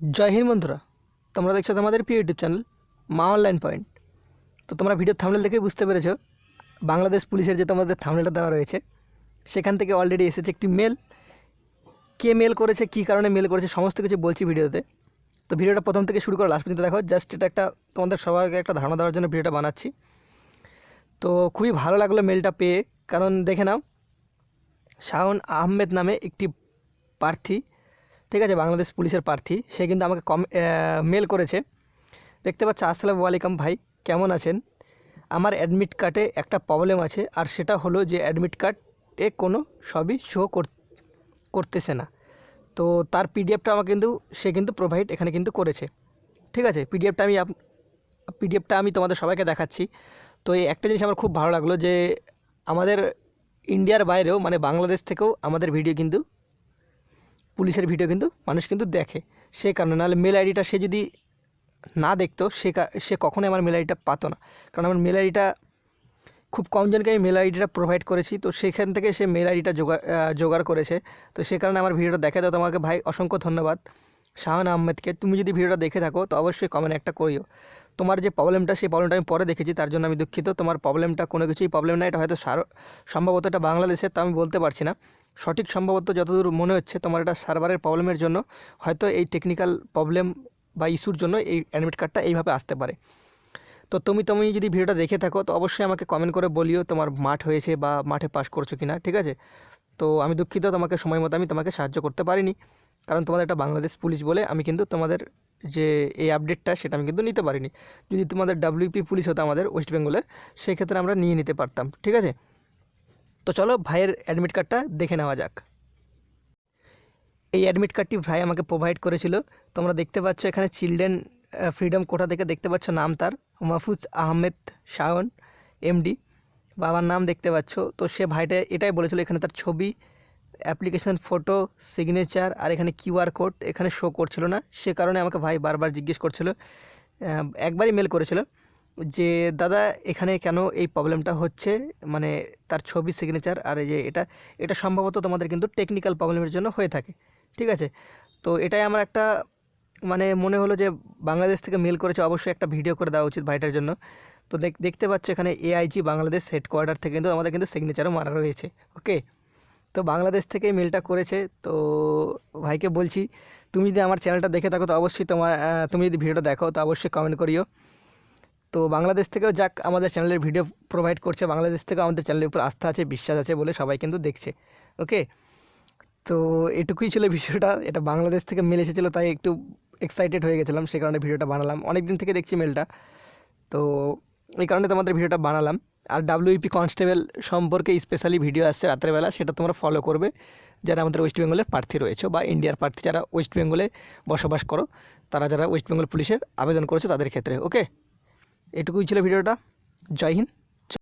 জয় হিন্দ বন্ধুরা, তোমরা দেখছ তোমাদের প্রিয় ইউটিউব চ্যানেল মা অনলাইন পয়েন্ট। তো তোমরা ভিডিও থামনেল দেখে বুঝতে পেরেছ, বাংলাদেশ পুলিশের যে তোমাদের থামনেলটা দেওয়া রয়েছে, সেখান থেকে অলরেডি এসেছে একটি মেল কে মেল করেছে, কী কারণে মেল করেছে, সমস্ত কিছু বলছি ভিডিওতে। তো ভিডিওটা প্রথম থেকে শুরু করে লাস্ট পর্যন্ত দেখো জাস্ট এটা একটা তোমাদের সবাইকে একটা ধারণা দেওয়ার জন্য ভিডিওটা বানাচ্ছি। তো খুবই ভালো লাগল মেলটা পেয়ে, কারণ দেখে নাও, শাওন আহমেদ নামে একটি প্রার্থী ঠিক আছে, বাংলাদেশ পুলিশের প্রার্থী। সে কিন্তু আমাকে কম মেল করেছে। দেখতে পাচ্ছ, আসসালামু আলাইকুম ভাই, কেমন আছেন? আমার অ্যাডমিট কার্ডে একটা প্রবলেম আছে, আর সেটা হলো যে অ্যাডমিট কার্ডে কোনো সবই শো করতেছে না। তো তার পিডিএফটা আমাকে কিন্তু, সে কিন্তু প্রোভাইড এখানে কিন্তু করেছে। ঠিক আছে পিডিএফটা আমি পিডিএফটা আমি তোমাদের সবাইকে দেখাচ্ছি। তো এই একটা জিনিস আমার খুব ভালো লাগল যে আমাদের ইন্ডিয়ার বাইরেও মানে বাংলাদেশ থেকেও আমাদের ভিডিও কিন্তু পুলিশের ভিডিও কিন্তু মানুষ কিন্তু দেখে। সে কারণে নাহলে মেল আইডিটা সে যদি না দেখতো, সে সে কখনোই আমার মেল আইডিটা পাতো না। কারণ আমার মেল আইডিটা খুব কম জনকে আমি মেল আইডিটা প্রোভাইড করেছি, তো সেখান থেকে সে মেল আইডিটা জোগাড় জোগাড় করেছে। তো সে কারণে আমার ভিডিওটা দেখে দাও তোমাকে ভাই অসংখ্য ধন্যবাদ। শাহান আহমেদকে তুমি যদি ভিডিওটা দেখে থাকো, তো অবশ্যই কমেন্ট একটা করিও। তোমার যে প্রবলেমটা সেই প্রবলেমটা আমি পরে দেখেছি, তার জন্য আমি দুঃখিত। তোমার প্রবলেমটা কোনো কিছুই প্রবলেম না, এটা হয়তো সম্ভবত এটা বাংলাদেশের তো আমি বলতে পারছি না। সঠিক সম্ভবত যতদূর মনে হচ্ছে, তোমার এটা সার্ভারের প্রবলেমের জন্য, হয়তো এই টেকনিক্যাল প্রবলেম বা ইস্যুর জন্য এই অ্যাডমিট কার্ডটা এইভাবে আসতে পারে। তো তুমি তুমি যদি ভিডিওটা দেখে থাকো, তো অবশ্যই আমাকে কমেন্ট করে বলিও তোমার মাঠ হয়েছে বা মাঠে পাস করছ কি না ঠিক আছে? তো আমি দুঃখিত, তোমাকে সময় মতো আমি তোমাকে সাহায্য করতে পারিনি। কারণ তোমাদের একটা বাংলাদেশ পুলিশ বলে আমি কিন্তু তোমাদের যে এই আপডেটটা সেটা আমি কিন্তু নিতে পারিনি। যদি তোমাদের ডাব্লিউপি পুলিশ হতো আমাদের ওয়েস্ট বেঙ্গলের সেক্ষেত্রে আমরা নিয়ে নিতে পারতাম, ঠিক আছে? তো চলো ভাইয়ের অ্যাডমিট কার্ডটা দেখে নেওয়া যাক। এই অ্যাডমিট কার্ডটি ভাই আমাকে প্রোভাইড করেছিল। তোমরা দেখতে পাচ্ছ এখানে চিলড্রেন ফ্রিডম কোটা থেকে দেখতে পাচ্ছ নাম তার, মাহফুজ আহমেদ শাওন এমডি বাবার নাম দেখতে পাচ্ছ। তো সে ভাইটা এটাই বলেছিল, এখানে তার ছবি অ্যাপ্লিকেশন ফটো, সিগনেচার আর এখানে কিউআর কোড এখানে শো করছিল না। সে কারণে আমাকে ভাই বারবার জিজ্ঞেস করছিল একবারই মেল করেছিল যে, দাদা, এখানে কেন এই প্রবলেমটা হচ্ছে? মানে তার ছবি সিগনেচার আর এই যে এটা এটা সম্ভবত তোমাদের কিন্তু টেকনিক্যাল প্রবলেমের জন্য হয়ে থাকে। ঠিক আছে? তো এটাই আমার একটা মানে মনে হলো যে, বাংলাদেশ থেকে মেল করেছে, অবশ্যই একটা ভিডিও করে দেওয়া উচিত ভাইটার জন্য। তো দেখ- দেখতে পাচ্ছ এখানে এআইজি বাংলাদেশ হেডকোয়ার্টার থেকে কিন্তু আমাদের কিন্তু সিগনেচারও মারা রয়েছে ওকে তো বাংলাদেশ থেকে মেলটা করেছে। তো ভাইকে বলছি, তুমি যদি আমার চ্যানেলটা দেখে থাকো, তো অবশ্যই তোমার তুমি যদি ভিডিওটা দেখো, তো অবশ্যই কমেন্ট করিও। তো বাংলাদেশ থেকেও যাক, আমাদের চ্যানেলের ভিডিও প্রোভাইড করছে। বাংলাদেশ থেকেও আমাদের চ্যানেলের উপর আস্থা আছে, বিশ্বাস আছে বলে সবাই কিন্তু দেখছে। ওকে তো এটুকুই ছিল ভিডিওটা এটা বাংলাদেশ থেকে মেল এসেছিল, তাই একটু এক্সাইটেড হয়ে গেছিলাম, সে কারণে ভিডিওটা বানালাম। অনেক দিন থেকে দেখছি মেলটা তো এই কারণে তোমাদের ভিডিওটা বানালাম। আর ডাব্লিউপি কনস্টেবল সম্পর্কে স্পেশালি ভিডিও আসছে রাত্রেবেলা, সেটা তোমরা ফলো করবে। যারা আমাদের ওয়েস্ট বেঙ্গলের প্রার্থী রয়েছে বা ইন্ডিয়ার প্রার্থী যারা ওয়েস্ট বেঙ্গলে বসবাস করো, তারা যারা ওয়েস্ট বেঙ্গল পুলিশের আবেদন করেছ তাদের ক্ষেত্রে ওকে এটুকুই ছিল ভিডিওটা জয় হিন্দ।